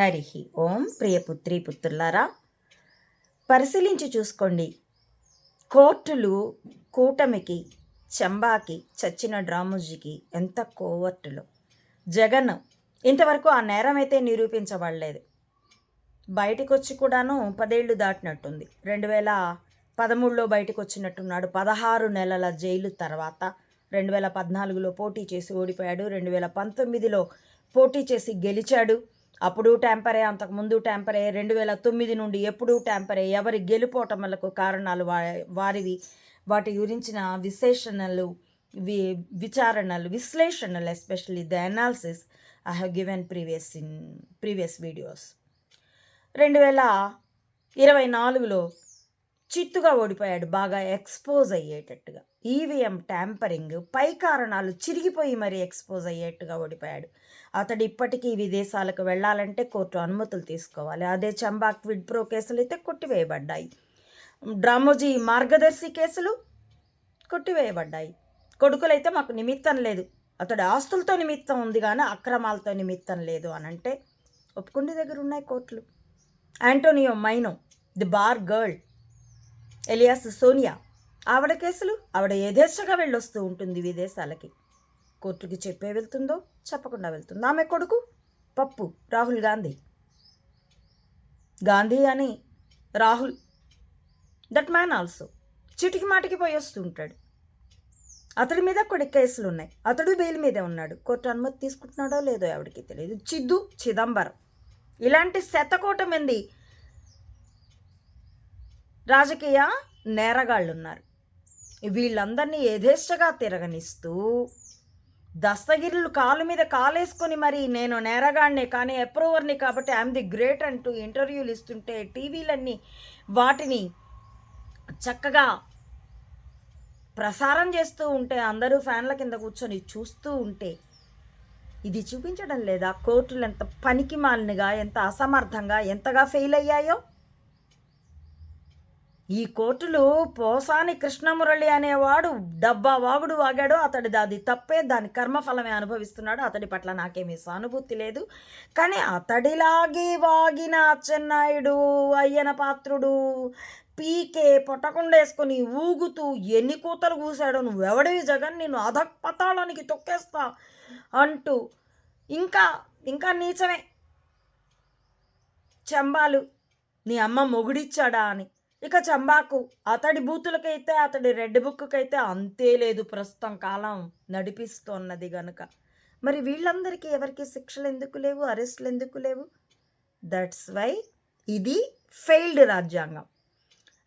హరి ఓం ప్రియపుత్రి పుత్రులారా పరిశీలించి చూసుకోండి. కోర్టులు కూటమికి చంబాకి చచ్చిన డ్రామోజీకి ఎంత కోవర్టులు. జగన్ ఇంతవరకు ఆ నేరం అయితే నిరూపించబడలేదు. బయటికి వచ్చి కూడాను పదేళ్ళు దాటినట్టుంది. రెండు వేల పదమూడులో బయటకు వచ్చినట్టున్నాడు పదహారు నెలల జైలు తర్వాత రెండు వేల పద్నాలుగులో పోటీ చేసి ఓడిపోయాడు. రెండు వేల పంతొమ్మిదిలో పోటీ చేసి గెలిచాడు. అప్పుడు ట్యాంపరే అంతకుముందు ట్యాంపరే రెండు వేల తొమ్మిది నుండి ఎప్పుడూ ట్యాంపరే ఎవరి గెలుపోటములకు కారణాలు వారివి. వాటి గురించిన విశేషణలు వి విచారణలు విశ్లేషణలు especially the analysis I have given previous in previous videos రెండు వేల ఇరవై నాలుగులో చిత్తుగా ఓడిపోయాడు బాగా ఎక్స్పోజ్ అయ్యేటట్టుగా. ఈవీఎం ట్యాంపరింగ్ పై కారణాలు చిరిగిపోయి మరీ ఎక్స్పోజ్ అయ్యేట్టుగా ఓడిపోయాడు. అతడు ఇప్పటికీ విదేశాలకు వెళ్ళాలంటే కోర్టు అనుమతులు తీసుకోవాలి. అదే చంబా క్విడ్ ప్రో కేసులు అయితే కొట్టివేయబడ్డాయి. డ్రామోజీ మార్గదర్శి కేసులు కొట్టివేయబడ్డాయి. కొడుకులైతే మాకు నిమిత్తం లేదు. అతడు ఆస్తులతో నిమిత్తం ఉంది కానీ అక్రమాలతో నిమిత్తం లేదు అని అంటే ఒప్పుకుండి దగ్గర ఉన్నాయి కోర్టులు. Antonio Maino the bar girl alias Sonia. ఆవిడ కేసులు ఆవిడ యథేచ్ఛగా వెళ్ళొస్తూ ఉంటుంది విదేశాలకి. కోర్టుకి చెప్పే వెళ్తుందో చెప్పకుండా వెళ్తుందో. ఆమె కొడుకు పప్పు రాహుల్ గాంధీ. గాంధీ అని రాహుల్ దట్ మ్యాన్ ఆల్సో. చిటికి మాటికి పోయి వస్తూ ఉంటాడు. అతడి మీద కొన్ని కేసులు ఉన్నాయి. అతడు బెయిల్ మీదే ఉన్నాడు. కోర్టు అనుమతి తీసుకుంటున్నాడో లేదో ఎవరికి తెలియదు చిద్దు చిదంబరం. ఇలాంటి శతకోట మంది రాజకీయ నేరగాళ్ళు ఉన్నారు వీళ్ళందరినీ యథేష్టగా తిరగనిస్తూ దస్తగిరులు కాలు మీద కాలేసుకొని మరి నేను నేరగాడినే కానీ అప్రూవర్ని కాబట్టి ఐఎమ్ ది గ్రేట్ అంటూ ఇంటర్వ్యూలు ఇస్తుంటే టీవీలన్నీ వాటిని చక్కగా ప్రసారం చేస్తూ ఉంటే అందరూ ఫ్యాన్ల కింద కూర్చొని చూస్తూ ఉంటే ఇది చూపించడం లేదా కోర్టులు ఎంత పనికి మాలినగా ఎంత అసమర్థంగా ఎంతగా ఫెయిల్ అయ్యాయో ఈ కోర్టులో పోసాని కృష్ణమురళి అనేవాడు డబ్బా వాగుడు వాగాడు అతడి అది తప్పే దాని కర్మఫలమే అనుభవిస్తున్నాడు. అతడి పట్ల నాకేమీ సానుభూతి లేదు. కానీ అతడిలాగే వాగిన అచ్చెన్నాయుడు అయ్యన పాత్రుడు పీకే పొట్టకుండేసుకొని ఊగుతూ ఎన్ని కూతలు కూశాడో నువ్వెవడివి జగన్? నేను అధపతాళానికి తొక్కేస్తా అంటూ ఇంకా ఇంకా నీచమే. చెంబాలు నీ అమ్మ మొగుడిచ్చాడా అని. ఇక చంబాకు అతడి బూతులకైతే అతడి రెడ్ బుక్కైతే అంతే లేదు ప్రస్తుతం కాలం నడిపిస్తోన్నది గనుక. మరి వీళ్ళందరికీ ఎవరికి శిక్షలు ఎందుకు లేవు అరెస్టులు ఎందుకు లేవు? దట్స్ వై ఇది ఫెయిల్డ్ రాజ్యాంగం.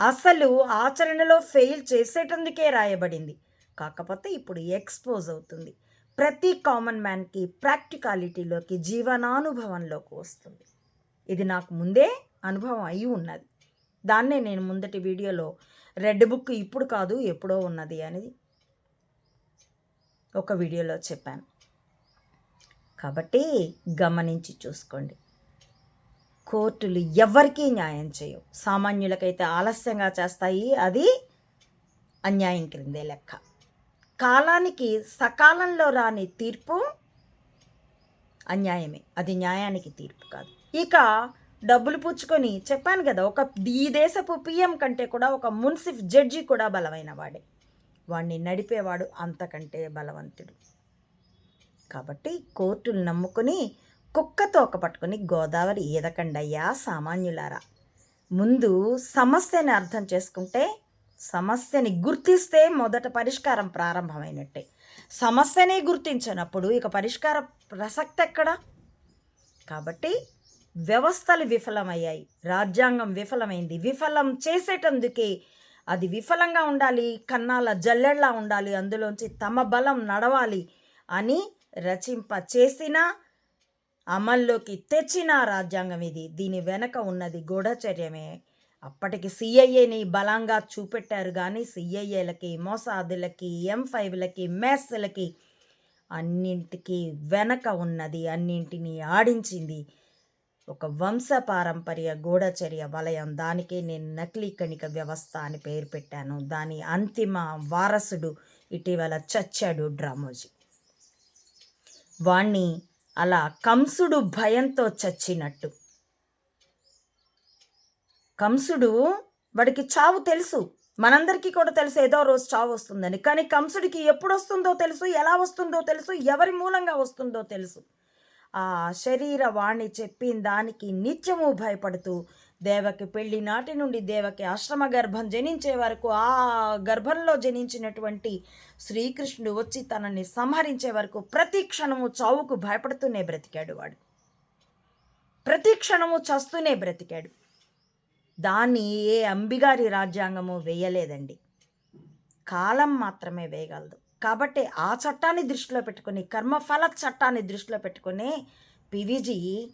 అసలు ఆచరణలో ఫెయిల్ చేసేటందుకే రాయబడింది. కాకపోతే ఇప్పుడు ఎక్స్పోజ్ అవుతుంది. ప్రతి కామన్ మ్యాన్కి ప్రాక్టికాలిటీలోకి జీవనానుభవంలోకి వస్తుంది. ఇది నాకు ముందే అనుభవం అయి ఉన్నది. దాన్నే నేను ముందటి వీడియోలో రెడ్ బుక్ ఇప్పుడు కాదు ఎప్పుడో ఉన్నది అనేది ఒక వీడియోలో చెప్పాను. కాబట్టి గమనించి చూసుకోండి. కోర్టులు ఎవరికీ న్యాయం చేయవు. సామాన్యులకైతే ఆలస్యంగా చేస్తాయి అది అన్యాయం క్రిందే లెక్క. కాలానికి సకాలంలో రాని తీర్పు అన్యాయమే. అది న్యాయానికి తీర్పు కాదు. ఇక డబ్బులు పుచ్చుకొని చెప్పాను కదా ఒక ఈ దేశపు పిఎం కంటే కూడా ఒక మున్సిఫ్ జడ్జి కూడా బలమైన వాడే. వాడిని నడిపేవాడు అంతకంటే బలవంతుడు. కాబట్టి కోర్టులు నమ్ముకొని కుక్కతో ఒక పట్టుకొని గోదావరి ఈదకండయ్యా సామాన్యులారా. ముందు సమస్యని అర్థం చేసుకుంటే సమస్యని గుర్తిస్తే మొదట పరిష్కారం ప్రారంభమైనట్టే. సమస్యనే గుర్తించినప్పుడు ఇక పరిష్కార ప్రసక్తి ఎక్కడా? కాబట్టి వ్యవస్థలు విఫలమయ్యాయి. రాజ్యాంగం విఫలమైంది. విఫలం చేసేటందుకే అది విఫలంగా ఉండాలి కన్నాల జల్లెళ్ళలా ఉండాలి అందులోంచి తమ బలం నడవాలి అని రచింప చేసిన అమల్లోకి తెచ్చిన రాజ్యాంగం ఇది. దీని వెనక ఉన్నది గూఢచర్యమే. అప్పటికి సిఐఏని బలంగా చూపెట్టారు కానీ సిఐఏలకి మోసాదులకి ఎం ఫైవ్లకి మెస్లకి అన్నింటికి వెనక ఉన్నది అన్నింటినీ ఆడించింది ఒక వంశ పారంపర్య గూఢచర్య వలయం. దానికి నేను నకిలీ కణిక వ్యవస్థ అని పేరు పెట్టాను. దాని అంతిమ వారసుడు ఇటీవల చచ్చాడు డ్రామోజీ. వాణ్ణి అలా కంసుడు భయంతో చచ్చినట్టు. కంసుడు వాడికి చావు తెలుసు. మనందరికీ కూడా తెలుసు ఏదో రోజు చావు వస్తుందని. కానీ కంసుడికి ఎప్పుడు వస్తుందో తెలుసు ఎలా వస్తుందో తెలుసు ఎవరి మూలంగా వస్తుందో తెలుసు. ఆ శరీర వాణి చెప్పిన దానికి నిత్యము భయపడుతూ దేవకి పెళ్ళి నాటి నుండి దేవకి ఆశ్రమ గర్భం జనించే వరకు ఆ గర్భంలో జనించినటువంటి శ్రీకృష్ణుడు వచ్చి తనని సంహరించే వరకు ప్రతి క్షణము చావుకు భయపడుతూనే బ్రతికాడు వాడు. ప్రతి క్షణము చస్తూనే బ్రతికాడు. దాన్ని ఏ అంబిగారి రాజ్యాంగము వేయలేదండి. కాలం మాత్రమే వేయగలదు. కాబట్టి ఆ చట్టాన్ని దృష్టిలో పెట్టుకుని కర్మఫల చట్టాన్ని దృష్టిలో పెట్టుకుని పివిజీ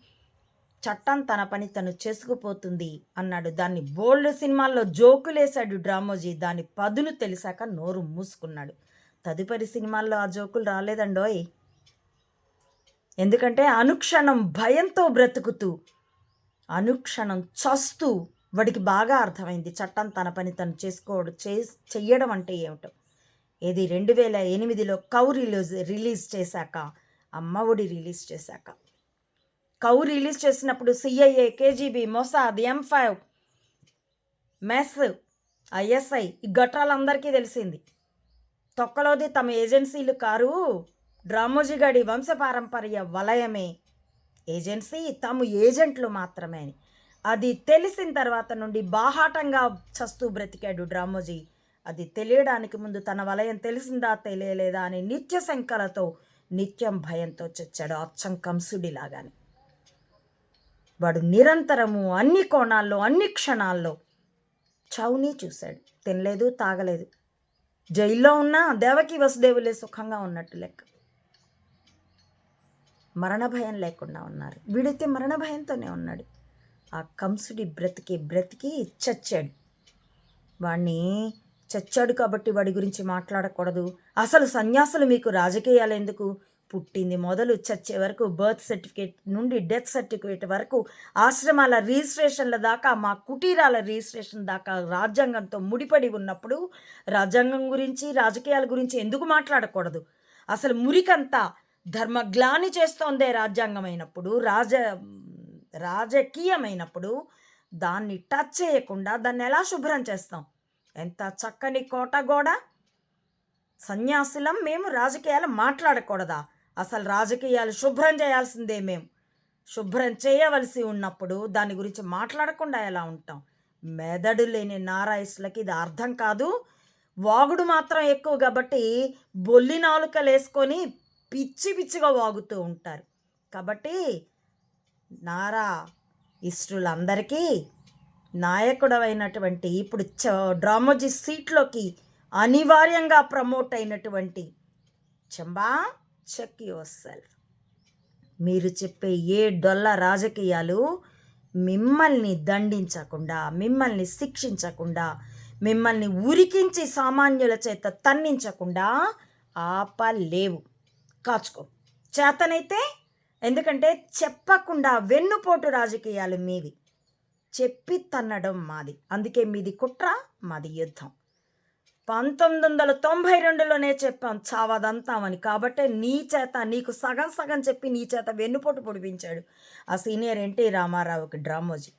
చట్టం తన పని తను చేసుకుపోతుంది అన్నాడు. దాన్ని బోల్డ్ సినిమాల్లో జోకులేశాడు డ్రామోజీ. దాని పదును తెలిసాక నోరు మూసుకున్నాడు. తదుపరి సినిమాల్లో ఆ జోకులు రాలేదండోయ్. ఎందుకంటే అనుక్షణం భయంతో బ్రతుకుతూ అనుక్షణం చస్తూ వాడికి బాగా అర్థమైంది. చట్టం తన పని తను చేసుకోవడం చే చెయ్యడం అంటే ఏమిటో. ఇది రెండు వేల ఎనిమిదిలో కౌ రిలీజ్ రిలీజ్ చేశాక అమ్మఒడి రిలీజ్ చేశాక. కౌ రిలీజ్ చేసినప్పుడు CIA KGB Mossad M five mess ISI ఈ గట్రాలందరికీ తెలిసింది. తొక్కలోది తమ ఏజెన్సీలు కారు డ్రామోజిగడి వంశపారంపర్య వలయమే. ఏజెన్సీ తాము ఏజెంట్లు మాత్రమే అని. అది తెలిసిన తర్వాత నుండి బాహాటంగా చస్తూ బ్రతికాడు డ్రామోజీ అది తెలియడానికి ముందు తన వలయం తెలిసిందా తెలియలేదా అని నిత్య శంకలతో నిత్యం భయంతో చచ్చాడు అచ్చం కంసుడిలాగానే వాడు నిరంతరము అన్ని కోణాల్లో అన్ని క్షణాల్లో చౌని చూశాడు. తినలేదు తాగలేదు. జైల్లో ఉన్న దేవకి వసుదేవులే సుఖంగా ఉన్నట్టు లెక్క. మరణ భయం లేకుండా ఉన్నారు. వీడైతే మరణ భయంతోనే ఉన్నాడు. ఆ కంసుడి బ్రతికి బ్రతికి చచ్చాడు. వాణ్ణి చచ్చాడు కాబట్టి వాడి గురించి మాట్లాడకూడదు. అసలు సన్యాసులు మీకు రాజకీయాలు ఎందుకు పుట్టింది మొదలు చచ్చే వరకు బర్త్ సర్టిఫికేట్ నుండి డెత్ సర్టిఫికేట్ వరకు ఆశ్రమాల రిజిస్ట్రేషన్ల దాకా మా కుటీరాల రిజిస్ట్రేషన్ దాకా రాజ్యాంగంతో ముడిపడి ఉన్నప్పుడు రాజ్యాంగం గురించి రాజకీయాల గురించి ఎందుకు మాట్లాడకూడదు? అసలు మురికంతా ధర్మగ్లాని చేస్తోందే రాజ్యాంగమైనప్పుడు రాజ రాజకీయమైనప్పుడు దాన్ని టచ్ చేయకుండా దాన్ని ఎలా శుభ్రం చేస్తాం? ఎంత చక్కని కోట గోడ? సన్యాసులం మేము రాజకీయాలు మాట్లాడకూడదా? అసలు రాజకీయాలు శుభ్రం చేయాల్సిందే మేము శుభ్రం చేయవలసి ఉన్నప్పుడు దాని గురించి మాట్లాడకుండా ఎలా ఉంటాం? మెదడు లేని నారాయిస్లకి ఇది అర్థం కాదు. వాగుడు మాత్రం ఎక్కువ కాబట్టి బొల్లి నాలుకలు వేసుకొని పిచ్చి పిచ్చిగా వాగుతూ ఉంటారు. కాబట్టి నారా ఇష్టలందరికీ నాయకుడవైనటువంటి ఇప్పుడు చ డ్రామోజీ సీట్లోకి అనివార్యంగా ప్రమోట్ అయినటువంటి చంబా చెక్ యువర్ సెల్ఫ్. మీరు చెప్పే ఏ డొల్ల రాజకీయాలు మిమ్మల్ని దండించకుండా మిమ్మల్ని శిక్షించకుండా మిమ్మల్ని ఉరికించి సామాన్యుల చేత తన్నించకుండా ఆపలేవు. కాచుకో. చేతనైతే ఎందుకంటే చెప్పకుండా వెన్నుపోటు రాజకీయాలు మీవి. చెప్పి తన్నడం మాది. అందుకే మీది కుట్ర మాది యుద్ధం. పంతొమ్మిది వందల తొంభై రెండులోనే చెప్పాం చావదంతామని కాబట్టే నీ చేత నీకు సగం సగం చెప్పి నీ చేత వెన్నుపోటు పొడిపించాడు ఆ సీనియర్ ఎన్టీ రామారావుకి డ్రామోజీ.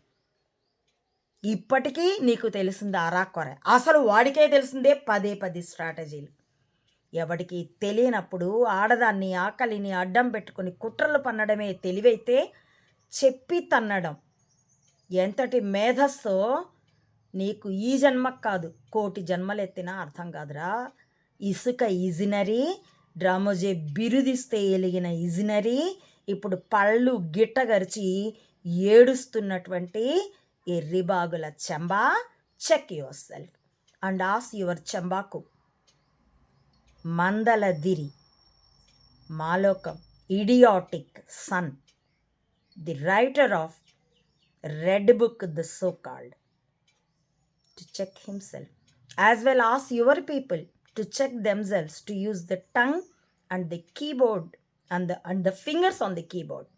ఇప్పటికీ నీకు తెలిసింది అరాకొర అసలు వాడికే తెలిసిందే పదే పది స్ట్రాటజీలు. ఎవడికి తెలియనప్పుడు ఆడదాన్ని ఆకలిని అడ్డం పెట్టుకుని కుట్రలు పన్నడమే తెలివైతే చెప్పి తన్నడం. ఎంతటి మేధస్సో నీకు ఈ జన్మకు కాదు కోటి జన్మలెత్తినా అర్థం కాదురా. ఇసుక ఇజినరీ డ్రామోజే బిరుదిస్తే ఎలిగిన ఇజినరీ ఇప్పుడు పళ్ళు గిట్టగరిచి ఏడుస్తున్నటువంటి ఎర్రిబాగుల చెంబా check yourself and as your చెంబాకు. మందలదిరి మాలోకం idiotic son the writer of red book the so called to check himself as well as your people to check themselves to use the tongue and the keyboard and the and the fingers on the keyboard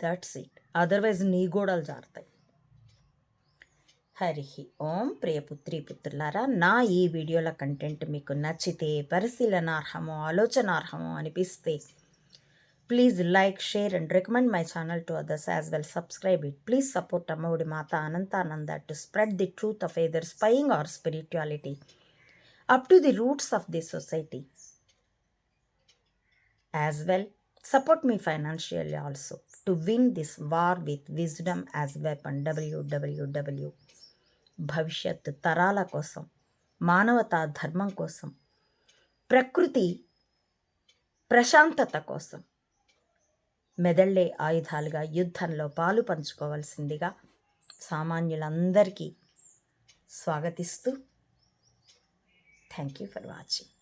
that's it otherwise నీ గోడలు జారుతాయి హరి ఓం ప్రియపుత్రి పుత్రులారా నా ఈ వీడియోల content మీకు నచ్చితే పరిశీలనార్హమో ఆలోచనార్హమో అనిపిస్తే Please like, share, and recommend my channel to others as well. Subscribe it. Please support Amavudi Mata Anantananda to spread the truth of either spying or spirituality up to the roots of this society. As well, support me financially also to win this war with wisdom as weapon. www భవిష్యత్తు తరాల కోసం మానవతా ధర్మం కోసం ప్రకృతి ప్రశాంతత కోసం మెదళ్ళే ఆయుధాలుగా యుద్ధంలో పాలు పంచుకోవాల్సిందిగా సామాన్యులందరికీ స్వాగతిస్తూ థ్యాంక్ యూ ఫర్ వాచింగ్.